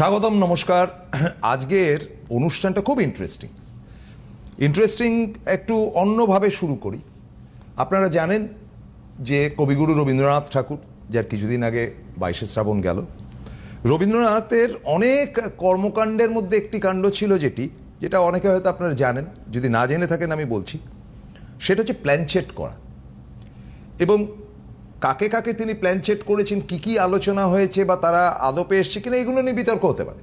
স্বাগতম, নমস্কার। আজকের অনুষ্ঠানটা খুব ইন্টারেস্টিং ইন্টারেস্টিং একটু অন্যভাবে শুরু করি। আপনারা জানেন যে কবিগুরু রবীন্দ্রনাথ ঠাকুর, যার কিছুদিন আগে বাইশে শ্রাবণ গেল, রবীন্দ্রনাথের অনেক কর্মকাণ্ডের মধ্যে একটি কাণ্ড ছিল যেটি, যেটা অনেকে হয়তো আপনারা জানেন, যদি না জেনে থাকেন আমি বলছি। সেটা হচ্ছে প্ল্যানচেট করা। এবং কাকে কাকে তিনি প্ল্যানচেট করেছেন, কি কি আলোচনা হয়েছে বা তারা আদপে এসছে কিনা, এগুলো নিয়ে বিতর্ক হতে পারে।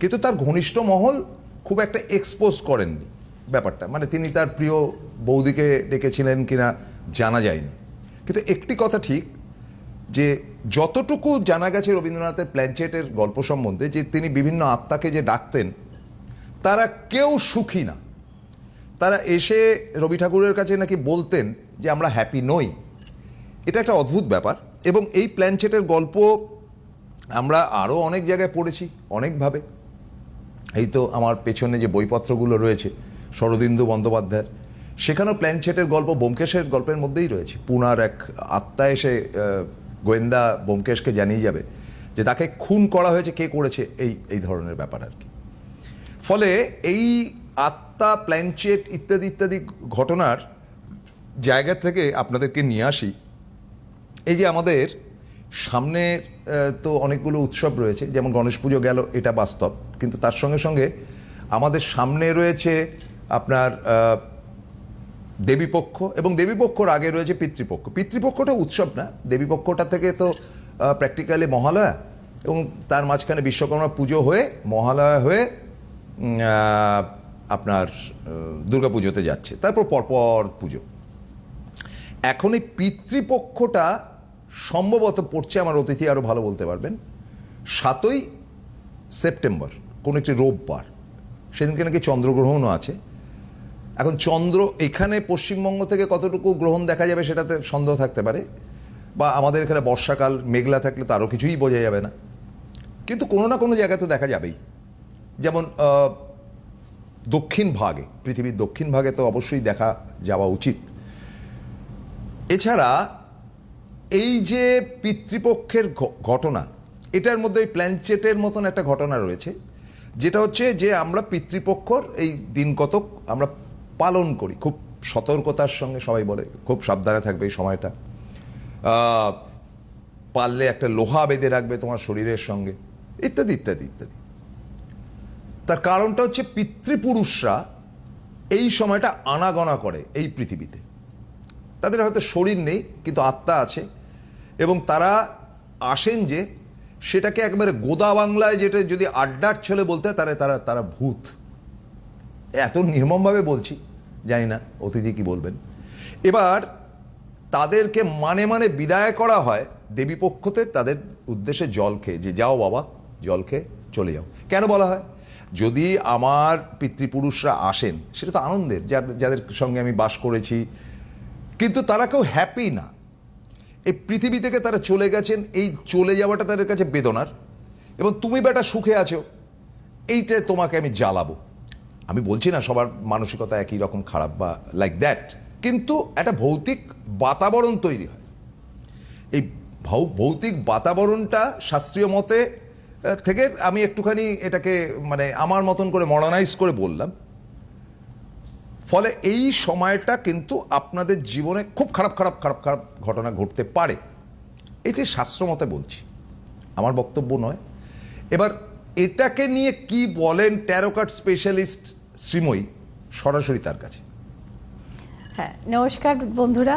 কিন্তু তার ঘনিষ্ঠ মহল খুব একটা এক্সপোজ করেননি ব্যাপারটা। মানে তিনি তার প্রিয় বৌদিকে ডেকেছিলেন কিনা জানা যায়নি। কিন্তু একটি কথা ঠিক, যে যতটুকু জানা গেছে রবীন্দ্রনাথের প্ল্যানচেটের গল্প সম্বন্ধে, যে তিনি বিভিন্ন আত্মাকে যে ডাকতেন, তারা কেউ সুখী না। তারা এসে রবি ঠাকুরের কাছে নাকি বলতেন যে আমরা হ্যাপি নই। এটা একটা অদ্ভুত ব্যাপার এবং এই প্ল্যানচেটের গল্প আমরা আরও অনেক জায়গায় পড়েছি, অনেকভাবে। এই তো আমার পেছনে যে বইপত্রগুলো রয়েছে, শরদিন্দু বন্দ্যোপাধ্যায়ের, সেখানেও প্ল্যানচেটের গল্প ব্যোমকেশের গল্পের মধ্যেই রয়েছে। পুনার এক আত্মা এসে গোয়েন্দা ব্যোমকেশকে জানিয়ে যাবে যে তাকে খুন করা হয়েছে, কে করেছে, এই এই ধরনের ব্যাপার আর কি। ফলে এই আত্মা, প্ল্যানচেট ইত্যাদি ইত্যাদি ঘটনার জায়গা থেকে আপনাদেরকে নিয়ে আসি। এই যে আমাদের সামনে তো অনেকগুলো উৎসব রয়েছে, যেমন গণেশ পুজো গেল, এটা বাস্তব। কিন্তু তার সঙ্গে সঙ্গে আমাদের সামনে রয়েছে আপনার দেবীপক্ষ এবং দেবীপক্ষর আগে রয়েছে পিতৃপক্ষ। পিতৃপক্ষটা উৎসব না, দেবীপক্ষটা থেকে তো প্র্যাকটিক্যালি মহালয়া এবং তার মাঝখানে বিশ্বকর্মা পুজো হয়ে মহালয়া হয়ে আপনার দুর্গা পুজোতে যাচ্ছে। তারপর পরপর পুজো। এখন এই পিতৃপক্ষটা সম্ভবত পড়ছে আমার অতিথি আরও ভালো বলতে পারবেন, সাতই সেপ্টেম্বর, কোনো একটি রোববার। সেদিনকে নাকি চন্দ্রগ্রহণও আছে। এখন চন্দ্র এখানে পশ্চিমবঙ্গ থেকে কতটুকু গ্রহণ দেখা যাবে সেটাতে সন্দেহ থাকতে পারে, বা আমাদের এখানে বর্ষাকাল, মেঘলা থাকলে তারও কিছুই বোঝা যাবে না। কিন্তু কোনো না কোনো জায়গায় তো দেখা যাবেই। যেমন দক্ষিণ ভাগে, পৃথিবীর দক্ষিণ ভাগে তো অবশ্যই দেখা যাওয়া উচিত। এছাড়া এই যে পিতৃপক্ষের ঘটনা, এটার মধ্যে ওই প্ল্যানচেটের মতন একটা ঘটনা রয়েছে, যেটা হচ্ছে যে আমরা পিতৃপক্ষর এই দিন কতক আমরা পালন করি। খুব সতর্কতার সঙ্গে সবাই বলে, খুব সাবধানে থাকবে এই সময়টা। পারলে একটা লোহা বেঁধে রাখবে তোমার শরীরের সঙ্গে, ইত্যাদি ইত্যাদি ইত্যাদি। তার কারণটা হচ্ছে পিতৃপুরুষরা এই সময়টা আনাগোনা করে এই পৃথিবীতে। তাদের হয়তো শরীর নেই, কিন্তু আত্মা আছে এবং তারা আসেন যে সেটাকে একবারে গোদা বাংলায় যেটা যদি আড্ডার ছলে বলতে হয় তারা তারা তারা ভূত। এত নির্মমভাবে বলছি, জানি না অতিথি কি বলবেন। এবার তাদেরকে মানে মানে বিদায় করা হয় দেবীপক্ষতে, তাদের উদ্দেশ্যে জল খেয়ে, যে যাও বাবা, জল খেয়ে চলে যাও। কেন বলা হয়? যদি আমার পিতৃপুরুষরা আসেন, সেটা তো আনন্দের, যাদের সঙ্গে আমি বাস করেছি, কিন্তু তারা কেউ হ্যাপি না। এই পৃথিবী থেকে তারা চলে গেছেন, এই চলে যাওয়াটা তাদের কাছে বেদনার। এবং তুমি বেটা সুখে আছো, এইটা তোমাকে আমি জ্বালাবো। আমি বলছি না সবার মানসিকতা একই রকম খারাপ বা লাইক দ্যাট কিন্তু একটা ভৌতিক বাতাবরণ তৈরি হয়। এই ভৌতিক বাতাবরণটা শাস্ত্রীয় মতে থেকে আমি একটুখানি এটাকে মানে আমার মতন করে মডার্নাইজ করে বললাম। ফলে এই সময়টা কিন্তু আপনাদের জীবনে খুব খারাপ খারাপ খারাপ খারাপ ঘটনা ঘটতে পারে। এটি শাস্ত্রমতে বলছি। আমার বক্তব্য নয়। এবার এটাকে নিয়ে কি বলেন ট্যারোকার্ড স্পেশালিস্ট শ্রীময়ী সরাসরি তার কাছে? হ্যাঁ নমস্কার বন্ধুরা।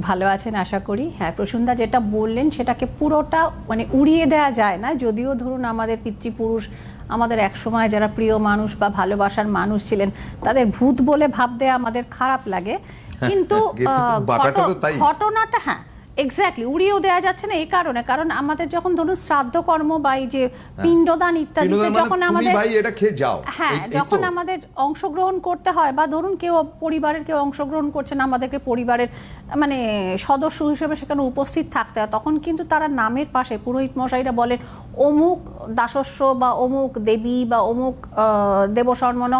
ভালো আছেন আশা করি। হ্যাঁ প্রসুন্দা যেটা বললেন সেটাকে পুরোটা মানে উড়িয়ে দেওয়া যায় না। যদিও ধরুন আমাদের পিতৃপুরুষ আমাদের একসময় যারা প্রিয় মানুষ বা ভালোবাসার মানুষ ছিলেন তাদের ভূত বলে ভাবতে আমাদের খারাপ লাগে কিন্তু কিন্তু তাই। ঘটনাটা হ্যাঁ এক্স্যাক্টলি উড়িয়েও দেওয়া যাচ্ছে না এই কারণে। কারণ আমাদের যখন ধরুন শ্রাদ্ধ কর্ম বা এই যে পিণ্ডদান ইত্যাদি মানে যখন আমাদের ভাই এটা খেয়ে যাও। হ্যাঁ। যখন আমাদের অংশগ্রহণ করতে হয় বা ধরুন কেউ পরিবারের কেউ অংশগ্রহণ করছে না আমাদেরকে পরিবারের মানে সদস্য হিসেবে সেখানে উপস্থিত থাকতে হয় তখন কিন্তু তারা নামের পাশে পুরোহিত মশাইরা বলেন অমুক দাসস্য বা অমুক দেবী বা অমুক আহ, দেবশর্মণ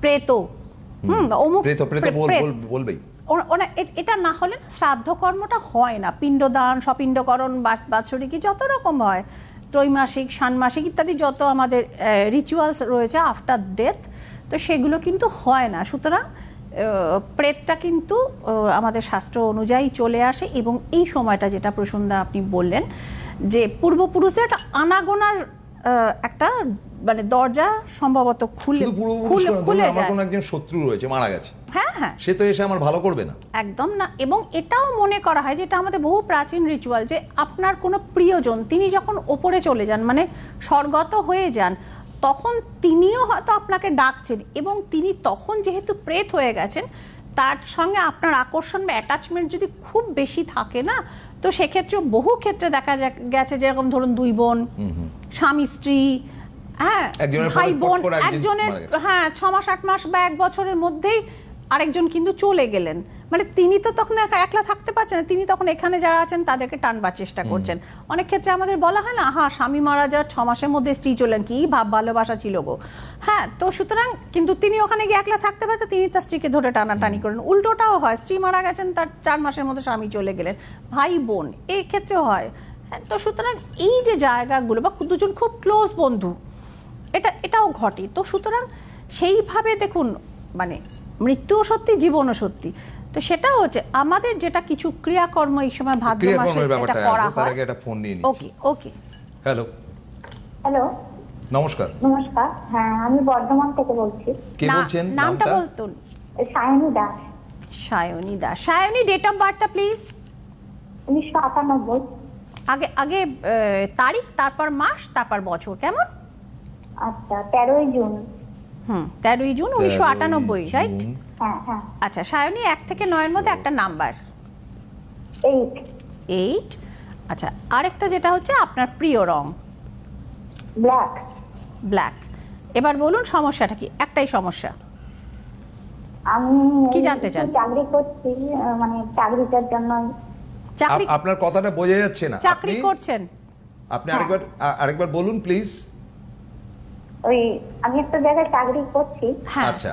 প্রেত। হুম অমুক প্রেত প্রেত প্রেত। বল- বলবেই। এ- এটা না হলে না শ্রাদ্ধ কর্মটা হয় না। পিণ্ডদান সপিণ্ডকরণ বা- বাৎসরিকী যত রকম হয়। ত্রৈমাসিক ষান্মাসিক ইত্যাদি যত আমাদের রিচুয়ালস রয়েছে আফটার ডেথ তো সেগুলো কিন্তু হয় না। সুতরাং প্রেতটা কিন্তু আমাদের শাস্ত্র অনুযায়ী চলে আসে এবং এই সময়টা যেটা প্রসন্দা আপনি বললেন যে পূর্বপুরুষদের একটা আনাগোনার একটা মানে দরজা সম্ভবত খুলে খুলে যায়। একজন শত্রু রয়েছে মারা গেছে। হ্যাঁ হ্যাঁ। সে তো এসে আমার ভালো করবে না। একদম না। এবং এটাও মনে করা হয় যে এটা আমাদের বহু প্রাচীন রিচুয়াল যে আপনার কোনো প্রিয়জন তিনি যখন ওপরে চলে যান মানে স্বর্গত হয়ে যান তখন তিনিও হয়তো আপনাকে ডাকছেন এবং তিনি তখন যেহেতু প্রেত হয়ে গেছেন তার সঙ্গে আপনার আকর্ষণ বা অ্যাটাচমেন্ট যদি খুব বেশি থাকে না তো সেক্ষেত্রে বহু ক্ষেত্রে দেখা গেছে যেরকম ধরুন দুই বোন স্বামী স্ত্রী হ্যাঁ ভাই বোন একজনের হ্যাঁ ছ মাস আট মাস বা এক বছরের মধ্যেই আরেকজন কিন্তু চলে গেলেন। মানে তিনি তো তখন একা- একলা থাকতে পারছেন না তিনি তখন এখানে যারা আছেন তাদেরকে টানবার চেষ্টা করছেন। অনেক ক্ষেত্রে আমাদের বলা হয় না হা স্বামী মারা যাওয়ার ছ মাসের মধ্যে স্ত্রী চলেন কি ভাব ভালোবাসা ছিল গো। হ্যাঁ তো সুতরাং কিন্তু তিনি ওখানে গিয়ে একলা থাকতে পারছেন তিনি তার স্ত্রীকে ধরে টানাটানি করেন উল্টোটাও হয় স্ত্রী মারা গেছেন তার চার মাসের মধ্যে স্বামী চলে গেলেন ভাই বোন এই ক্ষেত্রেও হয়। হ্যাঁ, তো সুতরাং এই যে জায়গাগুলো বা দুজন খুব ক্লোজ বন্ধু এটা এটাও ঘটে। তো সুতরাং সেইভাবে দেখুন মানে মৃত্যুও সত্যি জীবনও সত্যি। তো সেটা হচ্ছে আমাদের যেটা কিছু ক্রিয়াকর্ম এই সময় ভাদ্র মাসে এটা করা আসব, তার হয়। আগে একটা ফোন নিয়ে নিচ্ছি। ওকে ওকে হ্যালো হ্যালো নমস্কার। নমস্কার হ্যাঁ আমি বর্ধমান থেকে বলছি। কে বলছেন? নামটা বলতুন। সায়নী দাস। সায়নী দাস। সায়নী ডেট অফ বার্থটা প্লিজ উনিশশো আটানব্বই। আগে আগে আহ, তারিখ তারপর মাস তারপর বছর কেমন? আচ্ছা তেরোই জুন। হুম তেরোই জুন উনিশশো আটানব্বই রাইট। হ্যাঁ হ্যাঁ। আচ্ছা সায়নী এক থেকে নয়ের মধ্যে একটা নাম্বার। এইট এইট আচ্ছা আরেকটা যেটা হচ্ছে আপনার প্রিয় রং। ব্ল্যাক ব্ল্যাক এবার বলুন সমস্যাটা কি? একটাই সমস্যা। আমি কি জানতে চান? চাকরি করছি মানে চাকরিটার জন্য চাকরি আপনার কথাটা বোঝা যাচ্ছে না। চাকরি করছেন। আপনি আরেকবার আরেকবার বলুন প্লিজ ওই আমি একটা জায়গায় চাকরি করছি। হ্যাঁ। আচ্ছা।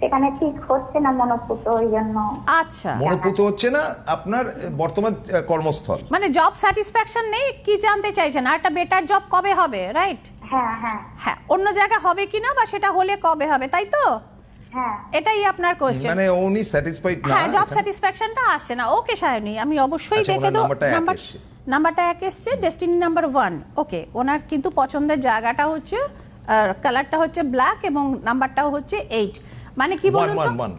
সেখানে ঠিক হচ্ছে না মনোপুত ওই জন্য। আচ্ছা। মনোপুত হচ্ছে না আপনার বর্তমান কর্মস্থল। মানে জব স্যাটিসফ্যাকশন নেই কি জানতে চাইছেন? আর একটা বেটার জব কবে হবে রাইট হ্যাঁ হ্যাঁ। হ্যাঁ অন্য জায়গায় হবে কিনা বা সেটা হলে কবে হবে তাই তো? হ্যাঁ। এটাই আপনার কোশ্চেন মানে উনি স্যাটিসফাইড না হ্যাঁ জব? স্যাটিসফ্যাকশনটা আসছে না। ওকে সায়নী আমি অবশ্যই আচ্ছা, দেখে দেবো। নাম্বার। নাম্বারটা এক এসছে ডেস্টিনি নাম্বার ওয়ান ওকে ওনার কিন্তু পছন্দের জায়গাটা হচ্ছে কালারটা হচ্ছে ব্ল্যাক এবং নাম্বারটাও হচ্ছে এইট মানে কি ওয়ান বলুন ওয়ান ওয়ান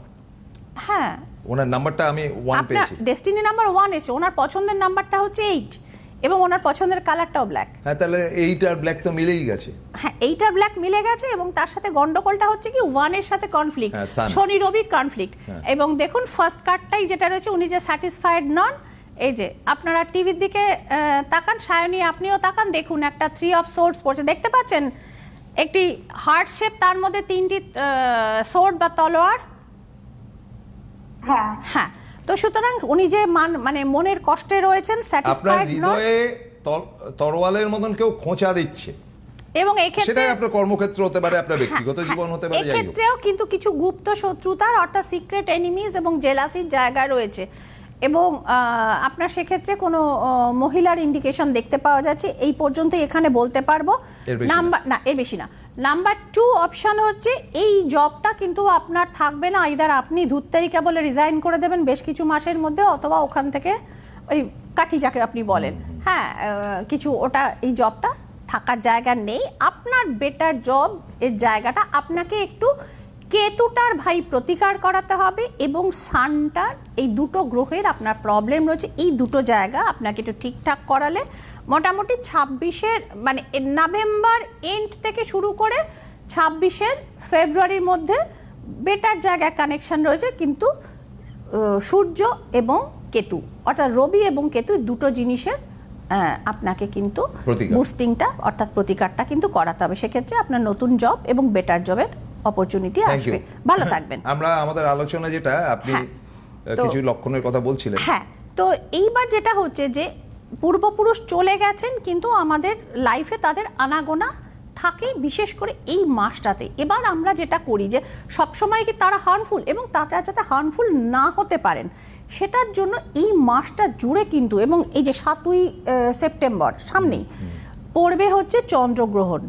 হ্যাঁ। ওনার নাম্বারটা আমি ওয়ান পেয়েছি। ডেস্টিনি নাম্বার ওয়ান এসে ওনার পছন্দের নাম্বারটা হচ্ছে এইট এবং ওনার পছন্দের কালারটাও ব্ল্যাক হ্যাঁ তাহলে এইট আর ব্ল্যাক তো মিলেই গেছে। হ্যাঁ এইটার ব্ল্যাক মিলে গেছে এবং তার সাথে গন্ডগোলটা হচ্ছে কি ওয়ানের সাথে কনফ্লিক্ট হ্যাঁ, শনি রবি কনফ্লিক্ট হ্যাঁ। এবং দেখুন ফার্স্ট কার্ডটাই যেটা রয়েছে উনি যে স্যাটিসফাইড নন এই যে আপনারা টিভির দিকে তাকান সায়নী আপনিও তাকান দেখুন একটা থ্রি অফ সোর্স পড়ছে। দেখতে পাচ্ছেন? একটি হার্ট শেপ তার মধ্যে তিনটি সোর্ড বা তলোয়ার? হ্যাঁ। হ্যাঁ। তো সুতরাং উনি যে মান মানে মনের কষ্টে রয়েছেন স্যাটিসফাইড নন। হৃদয়ে তরোয়ালের মতন কেউ খোঁচা দিচ্ছে। এবং এই ক্ষেত্রে সেটাই আপনার কর্মক্ষেত্র হতে পারে আপনার ব্যক্তিগত জীবন হতে পারে যাই হোক। এক্ষেত্রেও কিন্তু কিছু গুপ্ত শত্রুতার অর্থাৎ সিক্রেট এনিমিজ এবং জেলাসির জায়গা রয়েছে। এবং আপনার সেক্ষেত্রে কোনো মহিলার ইন্ডিকেশন দেখতে পাওয়া যাচ্ছে এই পর্যন্ত এখানে বলতে পারব। নাম্বার না এর বেশি না। নাম্বার টু অপশন হচ্ছে এই জবটা কিন্তু আপনার থাকবে না ইদার আপনি ধূত্তারিকা বলে রিজাইন করে দেবেন বেশ কিছু মাসের মধ্যে অথবা ওখান থেকে ওই কাঠি যাকে আপনি বলেন। হ্যাঁ কিছু ওটা এই জবটা থাকার জায়গা নেই। আপনার বেটার জব এর জায়গাটা আপনাকে একটু কেতুটার ভাই প্রতিকার করাতে হবে এবং সানটার এই দুটো গ্রহের আপনার প্রবলেম রয়েছে এই দুটো জায়গা আপনাকে একটু ঠিকঠাক করালে মোটামুটি ছাব্বিশের মানে নভেম্বর এন্ড থেকে শুরু করে ছাব্বিশের ফেব্রুয়ারির মধ্যে বেটার জায়গায় কানেকশন রয়েছে কিন্তু সূর্য এবং কেতু অর্থাৎ রবি এবং কেতু দুটো জিনিসের আপনাকে কিন্তু বুস্টিংটা অর্থাৎ প্রতিকারটা কিন্তু করাতে হবে। সেক্ষেত্রে আপনার নতুন জব এবং বেটার জবের অপরচুনিটি আসবে। ভালো থাকবেন। আমরা আমাদের আলোচনা যেটা আপনি হ্যাঁ, কিছু লক্ষণের কথা বলছিলেন। হ্যাঁ। তো এইবার যেটা হচ্ছে যে পূর্বপুরুষ চলে গেছেন কিন্তু আমাদের লাইফে তাদের আনাগোনা থাকে বিশেষ করে এই মাসটাতে। এবার আমরা যেটা করি যে সবসময় কি তারা হার্মফুল এবং তারা যাতে হার্মফুল না হতে পারেন সেটার জন্য এই মাসটা জুড়ে কিন্তু এবং এই যে সাতই সেপ্টেম্বর সামনেই পড়বে হচ্ছে চন্দ্রগ্রহণ।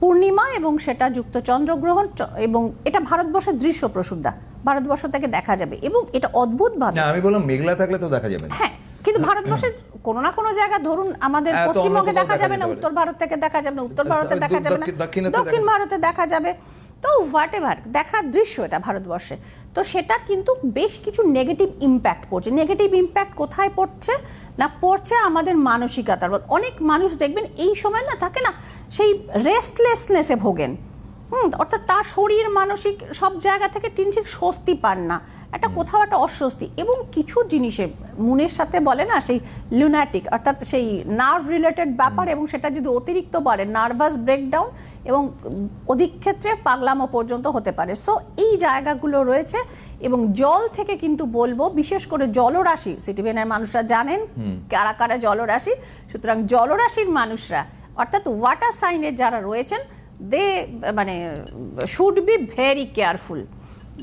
পূর্ণিমা এবং সেটা যুক্ত চন্দ্রগ্রহণ এবং এটা ভারতবর্ষের দৃশ্য প্রসুদ্ধা ভারতবর্ষ থেকে দেখা যাবে এবং এটা অদ্ভুতভাবে না আমি বললাম মেঘলা থাকলে তো দেখা যাবে হ্যাঁ কিন্তু ভারতবর্ষের কোনো না কোনো জায়গা ধরুন আমাদের হ্যাঁ, পশ্চিমবঙ্গে দেখা যাবে না উত্তর ভারত থেকে দেখা যাবে না উত্তর ভারতে দেখা যাবে না দক্ষিণ- ভারতে দেখা যাবে। তো হোয়াট এভার দেখার দৃশ্য এটা ভারতবর্ষে। তো সেটা কিন্তু বেশ কিছু নেগেটিভ ইম্প্যাক্ট পড়ছে। নেগেটিভ ইম্প্যাক্ট কোথায় পড়ছে? না পড়ছে আমাদের মানসিকতার। অনেক মানুষ দেখবেন এই সময় না থাকে না সেই রেস্টলেসনেসে ভোগেন। হুম অর্থাৎ তার শরীর মানসিক সব জায়গা থেকে তিনি ঠিক স্বস্তি পান না। একটা কোথাও একটা অস্বস্তি এবং কিছু জিনিসে মনের সাথে বলে না সেই লুনাটিক অর্থাৎ সেই নার্ভ রিলেটেড ব্যাপার এবং সেটা যদি অতিরিক্ত বাড়ে নার্ভাস ব্রেকডাউন এবং অধিক ক্ষেত্রে পাগলামো পর্যন্ত হতে পারে। সো এই জায়গাগুলো রয়েছে এবং জল থেকে কিন্তু বলব বিশেষ করে জলরাশি সিটিভেনের মানুষরা জানেন কারা কারা জলরাশি? সুতরাং জলরাশির মানুষরা অর্থাৎ ওয়াটার সাইনের যারা রয়েছেন দে মানে শুড বি ভেরি কেয়ারফুল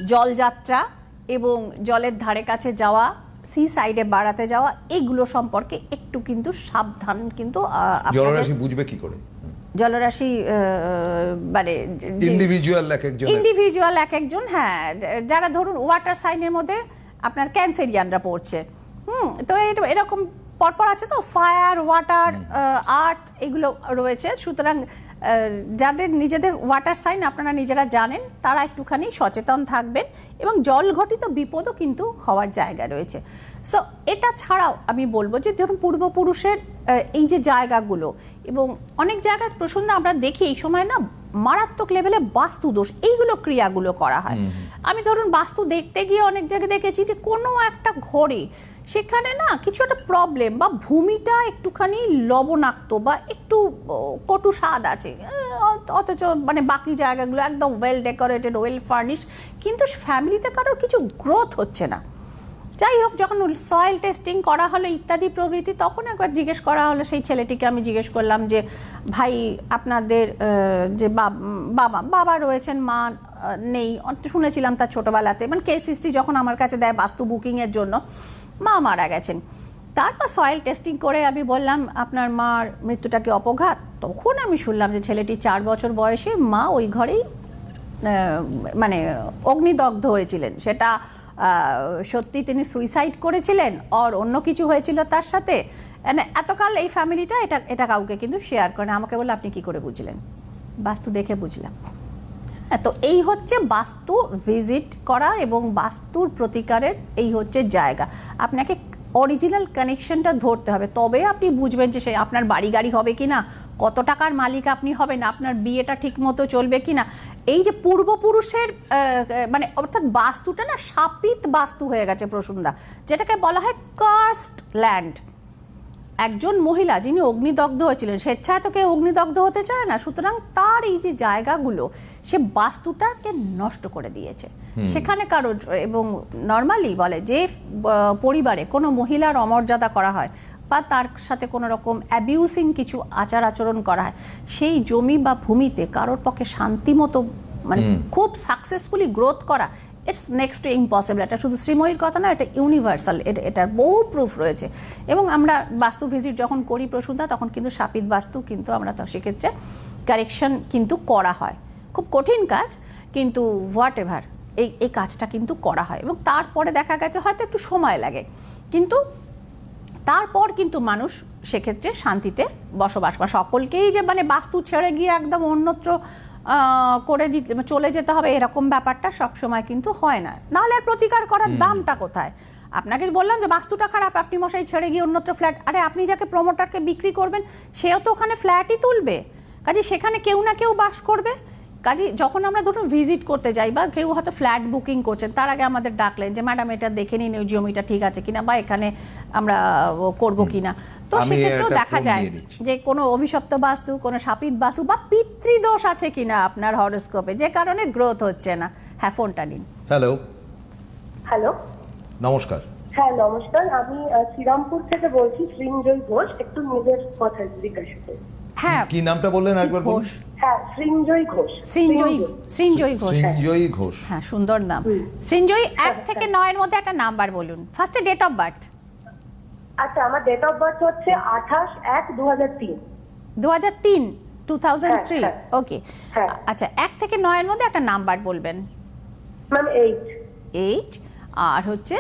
জলযাত্রা এবং জলের ধারে কাছে যাওয়া সি সাইডে বাড়াতে যাওয়া এইগুলো সম্পর্কে একটু কিন্তু সাবধান কিন্তু জলরাশি বুঝবে কি করে? জলরাশি মানে ইন্ডিভিজুয়াল এক একজন ইন্ডিভিজুয়াল এক একজন হ্যাঁ যারা ধরুন ওয়াটার সাইনের মধ্যে আপনার ক্যান্সারিয়ানরা পড়ছে হুম তো এরকম পরপর আছে তো ফায়ার ওয়াটার আর্থ এগুলো রয়েছে। সুতরাং যাদের নিজেদের ওয়াটার সাইন আপনারা নিজেরা জানেন তারা একটুখানি সচেতন থাকবেন এবং জল ঘটিত বিপদও কিন্তু হওয়ার জায়গা রয়েছে। সো এটা ছাড়াও আমি বলব যে ধরুন পূর্বপুরুষের এই যে জায়গাগুলো এবং অনেক জায়গায় প্রসন্ন আমরা দেখি এই সময় না মারাত্মক লেভেলে বাস্তু দোষ এইগুলো ক্রিয়াগুলো করা হয়। আমি ধরুন বাস্তু দেখতে গিয়ে অনেক জায়গায় দেখেছি যে কোনো একটা ঘরে সেখানে না কিছু একটা প্রবলেম বা ভূমিটা একটুখানি লবণাক্ত বা একটু কটু স্বাদ আছে। অথচ মানে বাকি জায়গাগুলো একদম ওয়েল ডেকোরেটেড ওয়েল ফার্নিশ কিন্তু ফ্যামিলিতে কারোর কিছু গ্রোথ হচ্ছে না। যাই হোক, যখন সয়েল টেস্টিং করা হলো ইত্যাদি প্রভৃতি, তখন একবার জিজ্ঞেস করা হলো সেই ছেলেটিকে। আমি জিজ্ঞেস করলাম যে, ভাই, আপনাদের যে বাবা বাবা রয়েছেন, মা নেই। শুনেছিলাম তার ছোটোবেলাতে। মানে কেস হিস্ট্রি যখন আমার কাছে দেয় বাস্তু বুকিংয়ের জন্য। মা মারা গেছেন। তারপর সয়েল টেস্টিং করে আমি বললাম, আপনার মার মৃত্যুটা কি অপঘাত? তখন আমি শুনলাম যে ছেলেটি চার বছর বয়সে মা ওই ঘরেই মানে অগ্নিদগ্ধ হয়েছিলেন। সেটা সত্যি তিনি সুইসাইড করেছিলেন আর অন্য কিছু হয়েছিল তার সাথে। মানে এতকাল এই ফ্যামিলিটা এটা এটা কাউকে কিন্তু শেয়ার করে না। আমাকে বলে আপনি কি করে বুঝলেন? বাস্তু দেখে বুঝলাম। তো এই হচ্ছে বাস্তু ভিজিট করা এবং বাস্তুর প্রতিকারের এই হচ্ছে জায়গা। আপনাকে অরিজিনাল কানেকশনটা ধরতে হবে। তবে আপনি বুঝবেন যে সে আপনার বাড়ি গাড়ি হবে কি না কত টাকার মালিক আপনি হবেন, আপনার বিয়েটা ঠিক মতো চলবে কি না এই যে পূর্বপুরুষের মানে অর্থাৎ বাস্তুটা না সাপিত বাস্তু হয়ে গেছে প্রসুন্দা, যেটাকে বলা হয় কার্স্ট ল্যান্ড একজন মহিলা যিনি অগ্নিদগ্ধ হয়েছিলেন স্বেচ্ছায় তো কেউ অগ্নিদগ্ধ হতে চায় না সুতরাং তার এই যে জায়গাগুলো সে বাস্তুটাকে নষ্ট করে দিয়েছে। সেখানে কারোর এবং নর্মালি বলে যে পরিবারে কোনো মহিলার অমর্যাদা করা হয় বা তার সাথে কোনো রকম অ্যাবিউসিং কিছু আচার আচরণ করা হয় সেই জমি বা ভূমিতে কারোর পক্ষে শান্তিমতো মানে খুব সাকসেসফুলি গ্রোথ করা ইটস নেক্সট টু ইম্পসিবল এটা শুধু শ্রীময়ীর কথা না, এটা ইউনিভার্সাল এটা, এটার বহু প্রুফ রয়েছে। এবং আমরা বাস্তু ভিজিট যখন করি প্রসূতা তখন কিন্তু সাপিত বাস্তু কিন্তু আমরা তো, সেক্ষেত্রে কারেকশন কিন্তু করা হয়। খুব কঠিন কাজ, কিন্তু হোয়াট এভার এই এই কাজটা কিন্তু করা হয়। এবং তারপরে দেখা গেছে, হয়তো একটু সময় লাগে। কিন্তু তারপর কিন্তু মানুষ সেক্ষেত্রে শান্তিতে বসবাস করে সকলকেই যে মানে বাস্তু ছেড়ে গিয়ে একদম অন্যত্র করে দিতে চলে যেতে হবে এরকম ব্যাপারটা সব সময় কিন্তু হয় না। নাহলে আর প্রতিকার করার দামটা কোথায়? আপনাকে বললাম যে বাস্তুটা খারাপ আপনি মশাই ছেড়ে গিয়ে অন্যত্র ফ্ল্যাট আরে আপনি যাকে প্রমোটারকে বিক্রি করবেন সেও তো ওখানে ফ্ল্যাটই তুলবে। কাজে সেখানে কেউ না কেউ বাস করবে। কাজে যখন আমরা ধরুন ভিজিট করতে যাই বা কেউ হয়তো ফ্ল্যাট বুকিং করছেন তার আগে আমাদের ডাকলেন যে ম্যাডাম এটা দেখে নিন ওই জমিটা ঠিক আছে কিনা বা এখানে আমরা করব কিনা। তো সেক্ষেত্রেও দেখা যায় যে কোনো অভিশপ্ত বাস্তু কোনো সাপিত বাস্তু বা পিতৃদোষ আছে কিনা আপনার হরোস্কোপে যে কারণে গ্রোথ হচ্ছে না। হ্যাঁ ফোনটা নিন। হ্যালো হ্যালো নমস্কার। হ্যাঁ নমস্কার। আমি শ্রীরামপুর থেকে বলছি সৃঞ্জয় ঘোষ একটু নিজের কথা জিজ্ঞাসা করি। হ্যাঁ। কি নামটা বললেন একবার বলুন। ঘোষ। হ্যাঁ সৃঞ্জয় ঘোষ। সৃঞ্জয়ী সৃঞ্জয়ী ঘোষ হ্যাঁ। ঘোষ। হ্যাঁ সুন্দর নাম। সৃঞ্জয়ী এক থেকে নয়ের মধ্যে একটা নাম্বার বলুন। ফার্স্টে ডেট অফ বার্থ আচ্ছা আমার ডেট অফ বার্থ হচ্ছে আঠাশ এক দু হাজার তিন দু হাজার তিন টু থাউজেন্ড থ্রি ওকে। আচ্ছা এক থেকে নয়ের মধ্যে একটা নাম্বার বলবেন। ম্যাম এইট এইট আর হচ্ছে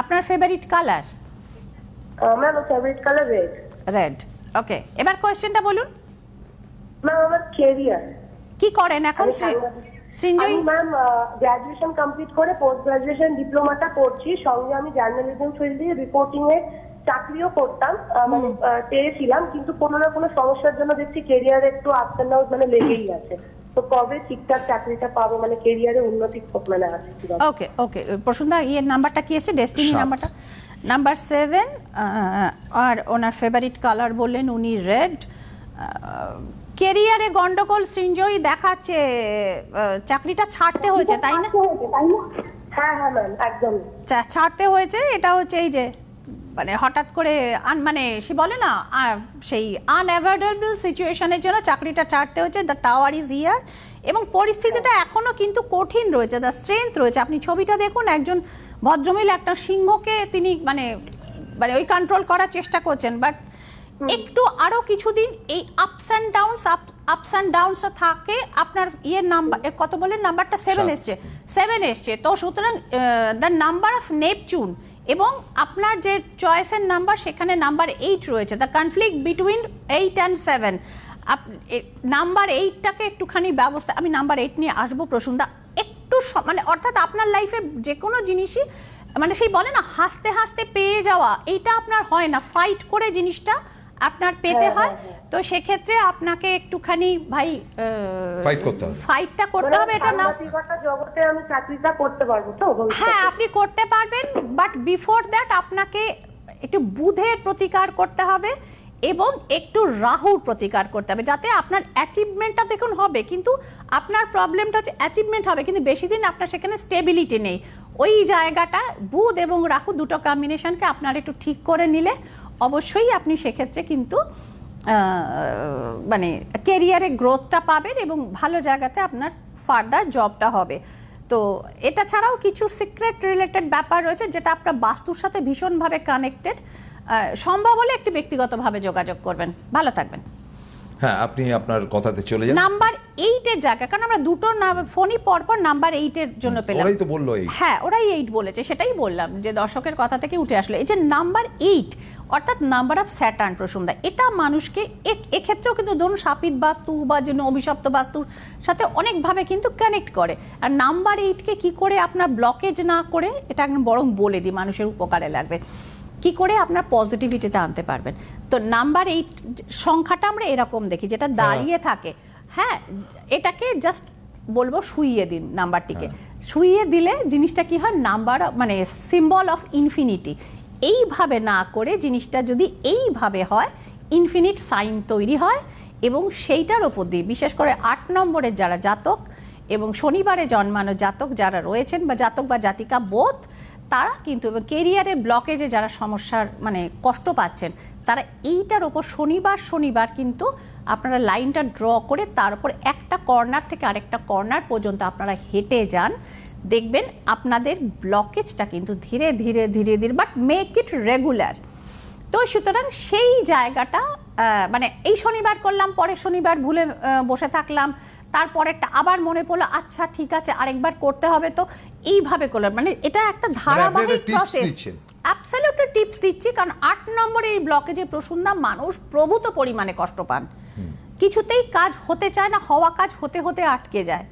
আপনার favourite colour ma'am favourite colour red red okay এবার কোয়েশ্চেনটা বলুন। ম্যাম আমার কেরিয়ার কি করেন এখন। সৃঞ্জয়ী আমি ম্যাম গ্রাজুয়েশন কমপ্লিট করে পোস্ট গ্রাজুয়েশন ডিপ্লোমাটা করছি। সঙ্গে আমি জার্নালিজম ফিল্ডে রিপোর্টিং এ চাকরিও করতাম। মানে পেয়েছিলাম। কিন্তু কোনো না কোনো সমস্যার জন্য দেখছি কেরিয়ার একটু আপ অ্যান্ড ডাউন মানে লেগেই আছে। তো কবে ঠিকঠাক চাকরিটা পাবো? মানে কেরিয়ারে উন্নতি মানে আছে ওকে ওকে প্রসন্দা ইয়ের নাম্বারটা কি এসেছে ডেস্টিনি নাম্বারটা নাম্বার সেভেন আর ওনার ফেভারিট কালার বললেন উনি রেড কেরিয়ারে গন্ডগোল সৃঞ্জয়ী দেখাচ্ছে চাকরিটা ছাড়তে হয়েছে তাই না? হ্যাঁ হ্যাঁ ম্যাম একদম চা- ছাড়তে হয়েছে এটা হচ্ছে এই যে মানে হঠাৎ করে আন মানে সে বলে না সেই আনঅ্যাভয়েডেবল সিচুয়েশনের জন্য চাকরিটা ছাড়তে হয়েছে দ্য টাওয়ার ইজ ইয়ার এবং পরিস্থিতিটা এখনও কিন্তু কঠিন রয়েছে দ্য স্ট্রেংথ রয়েছে। আপনি ছবিটা দেখুন একজন ভদ্রমহিলা একটা সিংহকে তিনি মানে মানে ওই কন্ট্রোল করার চেষ্টা করছেন বাট একটু আরও কিছুদিন এই ups and downs ups and ডাউনসটা থাকে আপনার ইয়ের নাম্বার কত বলেন নাম্বারটা সেভেন এসছে। সেভেন এসছে। তো সুতরাং দ্য নাম্বার অফ নেপচুন এবং আপনার যে চয়েসের নাম্বার সেখানে নাম্বার এইট রয়েছে। The conflict between eight and seven up number এইটটাকে একটুখানি ব্যবস্থা আমি নাম্বার এইট নিয়ে আসব প্রসুন্দা। একটু মানে অর্থাৎ আপনার লাইফের যে কোনো জিনিসই মানে সেই বলে না হাসতে হাসতে পেয়ে যাওয়া এইটা আপনার হয় না। ফাইট করে জিনিসটা আপনার পেতে হ্যাঁ, হয়। হ্যাঁ, তো সেক্ষেত্রে আপনাকে একটুখানি ভাই Fight করতে হবে। ফাইটটা করতে হবে এটা না জগতে আমি চাকরিটা করতে পারব তো হ্যাঁ আপনি করতে পারবেন বাট বিফোর দ্যাট আপনাকে একটু বুধের প্রতিকার করতে হবে এবং একটু রাহুর প্রতিকার করতে হবে যাতে আপনার অ্যাচিভমেন্টটা দেখুন হবে কিন্তু আপনার প্রবলেমটা হচ্ছে অ্যাচিভমেন্ট হবে কিন্তু বেশি দিন আপনার সেখানে স্টেবিলিটি নেই। ওই জায়গাটা বুধ এবং রাহু দুটো কম্বিনেশনকে আপনার একটু ঠিক করে নিলে অবশ্যই আপনি সেক্ষেত্রে কিন্তু মানে কেরিয়ারে গ্রোথটা পাবেন এবং ভালো জায়গাতে আপনার ফার্দার জবটা হবে। তো এটা ছাড়াও কিছু সিক্রেট রিলেটেড ব্যাপার রয়েছে যেটা আপনার বাস্তুর সাথে ভীষণভাবে কানেক্টেড সম্ভব হলে একটি ব্যক্তিগতভাবে যোগাযোগ করবেন। ভালো থাকবেন। হ্যাঁ আপনি আপনার কথাতে চলে যান। নাম্বার এইটের জায়গা কারণ আমরা দুটো ফোনই পরপর নাম্বার এইটের জন্য পেলাম। ওরাই তো বলল এই হ্যাঁ ওরাই এইট বলেছে সেটাই বললাম যে দর্শকের কথা থেকে উঠে আসলো। এই যে নাম্বার এইট অর্থাৎ নাম্বার অফ স্যাটার্ন প্রসুমদা এটা মানুষকে এক্ষেত্রেও কিন্তু ধরুন সাপিত বাস্তু বা যে অভিশপ্ত বাস্তুর সাথে অনেকভাবে কিন্তু কানেক্ট করে। আর নাম্বার এইটকে কি করে আপনার ব্লকেজ না করে এটা একদম বরং বলে দিই মানুষের উপকারে লাগবে। কি করে আপনার পজিটিভিটিতে আনতে পারবেন? তো নাম্বার এইট সংখ্যাটা আমরা এরকম দেখি যেটা দাঁড়িয়ে থাকে। হ্যাঁ এটাকে জাস্ট বলব শুইয়ে দিন নাম্বারটিকে শুইয়ে দিলে জিনিসটা কি হয়? নাম্বার মানে সিম্বল অফ ইনফিনিটি এইভাবে না করে জিনিসটা যদি এইভাবে হয় ইনফিনিট সাইন তৈরি হয় এবং সেইটার ওপর দিয়ে বিশেষ করে আট নম্বরের যারা জাতক এবং শনিবারে জন্মানো জাতক যারা রয়েছেন বা জাতক বা জাতিকা বোধ তারা কিন্তু কেরিয়ারে ব্লকেজে যারা সমস্যার মানে কষ্ট পাচ্ছেন, তারা এইটার ওপর শনিবার শনিবার কিন্তু আপনারা লাইনটা ড্র করে তার উপর একটা কর্নার থেকে আরেকটা কর্নার পর্যন্ত আপনারা হেঁটে যান। দেখবেন আপনাদের ব্লকেজটা কিন্তু ধীরে ধীরে ধীরে ধীরে বাট মেক ইট রেগুলার তো সুতরাং সেই জায়গাটা মানে এই শনিবার করলাম, পরের শনিবার ভুলে বসে থাকলাম তারপরেরটা আবার মনে পড়ল আচ্ছা ঠিক আছে আরেকবার করতে হবে। তো এইভাবে করলাম। মানে এটা একটা ধারাবাহিক প্রসেস দিচ্ছেন। অ্যাবসলিউটলি টিপস দিচ্ছি কারণ আট নম্বরে এই ব্লকে যে প্রসূন্দা মানুষ প্রভূত পরিমাণে কষ্ট পান। কিছুতেই কাজ হতে চায় না হওয়া কাজ হতে হতে আটকে যায়।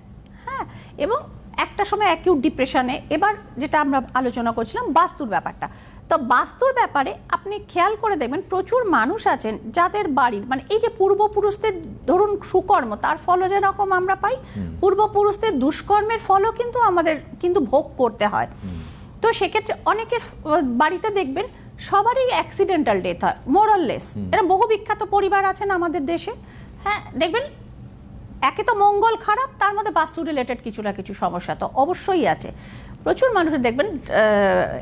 হ্যাঁ? এবং একটা সময় অ্যাকিউট ডিপ্রেশনে এবার যেটা আমরা আলোচনা করছিলাম বাস্তুর ব্যাপারটা। তো বাস্তুর ব্যাপারে আপনি খেয়াল করে দেখবেন প্রচুর মানুষ আছেন যাদের বাড়ির মানে এই যে পূর্বপুরুষদের ধরুন সুকর্ম তার ফলও যেরকম আমরা পাই পূর্বপুরুষদের দুষ্কর্মের ফলও কিন্তু আমাদের কিন্তু ভোগ করতে হয়। তো সেক্ষেত্রে অনেকের বাড়িতে দেখবেন সবারই অ্যাক্সিডেন্টাল ডেথ হয় মোরাললেস এরা বহু বিখ্যাত পরিবার আছেন আমাদের দেশে। হ্যাঁ দেখবেন একে তো মঙ্গল খারাপ তার মধ্যে বাস্তু রিলেটেড কিছু না কিছু সমস্যা তো অবশ্যই আছে। প্রচুর মানুষের দেখবেন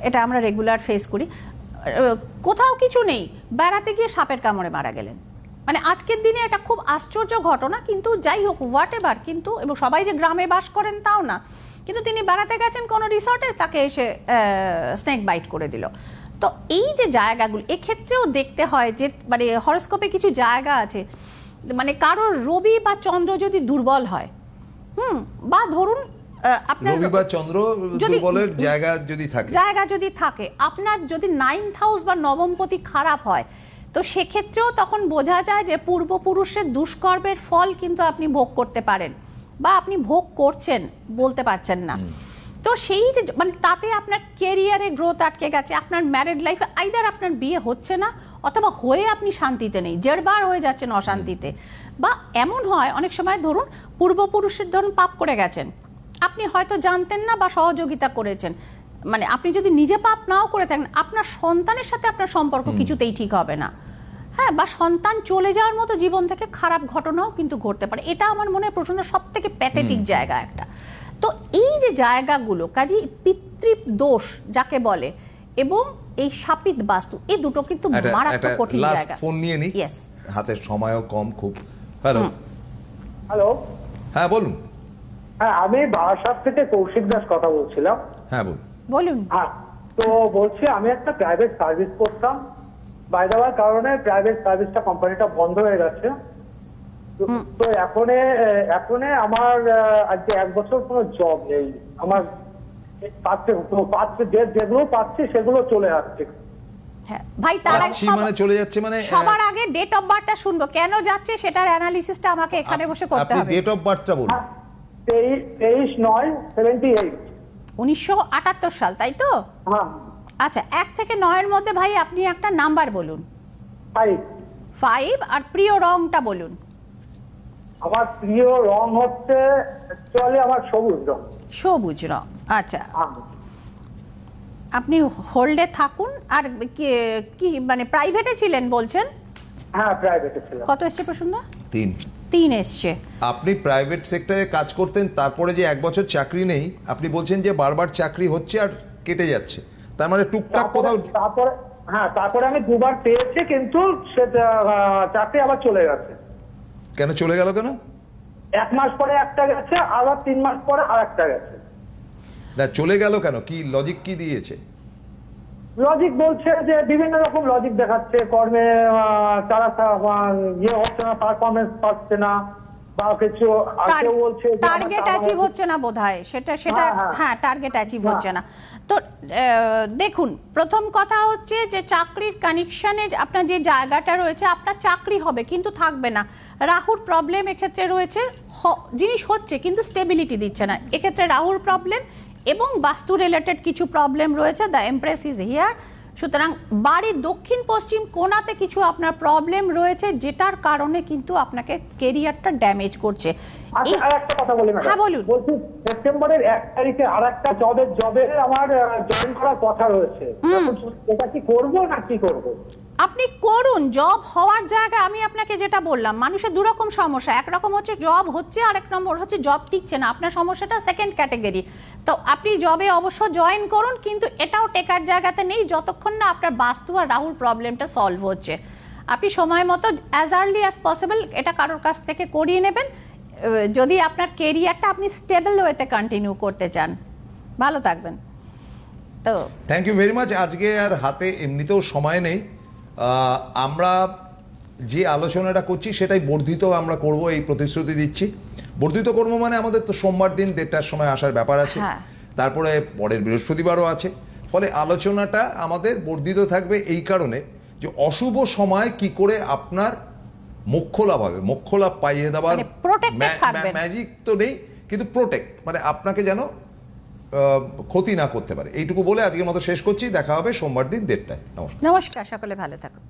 এটা আমরা রেগুলার ফেস করি। কোথাও কিছু নেই, বেড়াতে গিয়ে সাপের কামড়ে মারা গেলেন। মানে আজকের দিনে এটা খুব আশ্চর্য ঘটনা, কিন্তু যাই হোক হোয়াট এভার কিন্তু, এবং সবাই যে গ্রামে বাস করেন তাও না। কিন্তু তিনি বেড়াতে গেছেন কোনো রিসর্টে তাকে এসে স্নেক বাইট করে দিল। তো এই যে জায়গাগুলো, এক্ষেত্রেও দেখতে হয় যে মানে হরস্কোপে কিছু জায়গা আছে মানে কারোর রবি বা চন্দ্র যদি দুর্বল হয়, হুম, বা ধরুন রবি বা চন্দ্র যদি- দুর্বলের জায়গা যদি থাকে। জায়গা যদি থাকে আপনার যদি নাইন্থ হাউস বা নবমপতি খারাপ হয় তো সেক্ষেত্রেও তখন বোঝা যায় যে পূর্বপুরুষের দুষ্কর্মের ফল কিন্তু আপনি ভোগ করতে পারেন বা আপনি ভোগ করছেন বলতে পারছেন না। তো সেই যে মানে তাতে আপনার কেরিয়ারে গ্রোথ আটকে গেছে আপনার ম্যারিড লাইফে আইদার আপনার বিয়ে হচ্ছে না অথবা হয়ে আপনি শান্তিতে নেই জেরবার হয়ে যাচ্ছেন অশান্তিতে। বা এমন হয় অনেক সময় ধরুন পূর্বপুরুষের ধরুন পাপ করে গেছেন আপনি হয়তো জানতেন না বা সহযোগিতা করেছেন। মানে আপনি যদি নিজে পাপ নাও করে থাকেন আপনার সন্তানের সাথে আপনার সম্পর্ক কিছুতেই ঠিক হবে না। হ্যাঁ বা সন্তান চলে যাওয়ার মতো জীবন থেকে খারাপ ঘটনাও কিন্তু ঘটতে পারে। এটা আমার মনে হয় প্রচণ্ড সব থেকে প্যাথেটিক জায়গা একটা। তো এই যে জায়গাগুলো কাজে পিতৃ দোষ যাকে বলে এবং এই সাপিত বাস্তু এই দুটো কিন্তু মারাত্মক কঠিন জায়গা। ফোন নিয়ে নি। হাতের সময়ও কম খুব। হ্যালো হ্যালো হ্যাঁ বলুন। হ্যাঁ আমি বারাসাত থেকে কৌশিক দাস কথা বলছিলাম। হ্যাঁ বলুন। বলুন। হ্যাঁ তো বলছি আমি একটা প্রাইভেট সার্ভিস করতাম। বাই দেওয়ার কারণে প্রাইভেট সার্ভিসটা কোম্পানিটা বন্ধ হয়ে গেছে। তো- এখনে এখনে আমার আজকে এক বছর কোনো জব নেই। আমার পাচ্ছে পাচ্ছে যে যেগুলো পাচ্ছি সেগুলো চলে আসছে। হ্যাঁ ভাই তার আগে মানে চলে যাচ্ছে মানে সবার আগে ডেট অফ বার্থটা শুনব। কেন যাচ্ছে সেটার অ্যানালিসিসটা আমাকে এখানে বসে করতে হবে। ডেট অফ বার্থটা বলুন। হ্যাঁ, তেইশ নয় সেভেন্টি এইট উনিশশো আটাত্তর সাল তাই তো? হ্যাঁ। আচ্ছা এক থেকে নয়ের মধ্যে ভাই আপনি একটা নাম্বার বলুন। ফাইভ ফাইভ আর প্রিয় রংটা বলুন। আমার প্রিয় রং হচ্ছে অ্যাকচুয়ালি আমার সবুজ রং। সবুজ রং আচ্ছা। হ্যাঁ। আপনি হোল্ডে থাকুন আর কি- কি মানে প্রাইভেটে ছিলেন বলছেন? হ্যাঁ প্রাইভেটে ছিলাম। কত এসছে প্রসন্ন তিন। তিন এসছে। আপনি প্রাইভেট সেক্টরে কাজ করতেন তারপরে যে এক বছর চাকরি নেই আপনি বলছেন যে বারবার চাকরি হচ্ছে আর কেটে যাচ্ছে। তার মানে টুকটাক কোথাও তারপরে হ্যাঁ তারপরে আমি দুবার পেয়েছি কিন্তু সেটা আহ, চাকরি আবার চলে গেছে। কেন চলে গেল কেন? এক মাস পরে একটা গেছে আবার তিন মাস পরে আর একটা গেছে। না চলে গেল কেন? কি লজিক কি দিয়েছে? লজিক বলছে যে বিভিন্ন রকম লজিক দেখাচ্ছে। কর্মে তারা ইয়ে হচ্ছে না পারফরমেন্স পাচ্ছে না বা কিছু কেউ বলছে টার্গেট অ্যাচিভ হচ্ছে- না বোধহয়। সেটা সেটা হ্যাঁ, হ্যাঁ। হ্যাঁ টার্গেট অ্যাচিভ হচ্ছে না। তো দেখুন প্রথম কথা হচ্ছে যে চাকরির কানেকশনে আপনার যে জায়গাটা রয়েছে আপনার চাকরি হবে কিন্তু থাকবে না। রাহুর প্রবলেম এক্ষেত্রে রয়েছে জিনিস হচ্ছে কিন্তু স্টেবিলিটি দিচ্ছে না। এক্ষেত্রে রাহুর প্রবলেম এবং বাস্তু রিলেটেড কিছু প্রবলেম রয়েছে দ্য এমপ্রেস ইজ হিয়ার সুতরাং বাড়ির দক্ষিণ পশ্চিম কোনাতে কিছু আপনার প্রবলেম রয়েছে যেটার কারণে কিন্তু আপনাকে কেরিয়ারটা ড্যামেজ করছে। আচ্ছা আর একটা কথা বলি হ্যাঁ, বলুন। বলছি সেপ্টেম্বরের এক তারিখে আর একটা জবের জবে আমার জয়েন করার কথা রয়েছে। এটা কি করব না কি করব? আপনি করুন জব হওয়ার জায়গায় আমি আপনাকে যেটা বললাম, মানুষের দুরকম সমস্যা। একরকম হচ্ছে জব হচ্ছে আর এক নম্বর হচ্ছে জব টিকছে না। আপনার সমস্যাটা সেকেন্ড ক্যাটাগরি তো আপনি জবে অবশ্য জয়েন করুন, কিন্তু এটাও টেকার জায়গাতে নেই, যতক্ষণ না আপনার বাস্তু আর রাহুল প্রবলেমটা সলভ হচ্ছে। আপনি সময় মতো অ্যাজ আর্লি অ্যাজ পসিবল এটা কারোর কাছ থেকে করিয়ে নেবেন। যদি আপনার কেরিয়ারটা আপনি স্টেবল ওয়েতে কন্টিনিউ করতে চান। ভালো থাকবেন। তো থ্যাংক ইউ ভেরি মাচ আজকে আর হাতে এমনিতেও সময় নেই। আমরা যে আলোচনাটা করছি সেটাই বর্ধিত আমরা করব এই প্রতিশ্রুতি দিচ্ছি বর্ধিত কর্ম মানে আমাদের তো সোমবার দিন দেড়টার সময় আসার ব্যাপার আছে হ্যাঁ। তারপরে পরের বৃহস্পতিবারও আছে ফলে আলোচনাটা আমাদের বর্ধিত থাকবে এই কারণে যে অশুভ সময় কি করে আপনার মোক্ষ লাভ হবে মোক্ষ লাভ পাইয়ে দেওয়ার মানে। ম্যাজিক তো নেই কিন্তু প্রোটেক্ট মানে আপনাকে যেন ক্ষতি না করতে পারে। এইটুকু বলে আজকের মতো শেষ করছি। দেখা হবে সোমবার দিন দেড়টায়। নমস্কার। নমস্কার, সকলে ভালো থাকুন।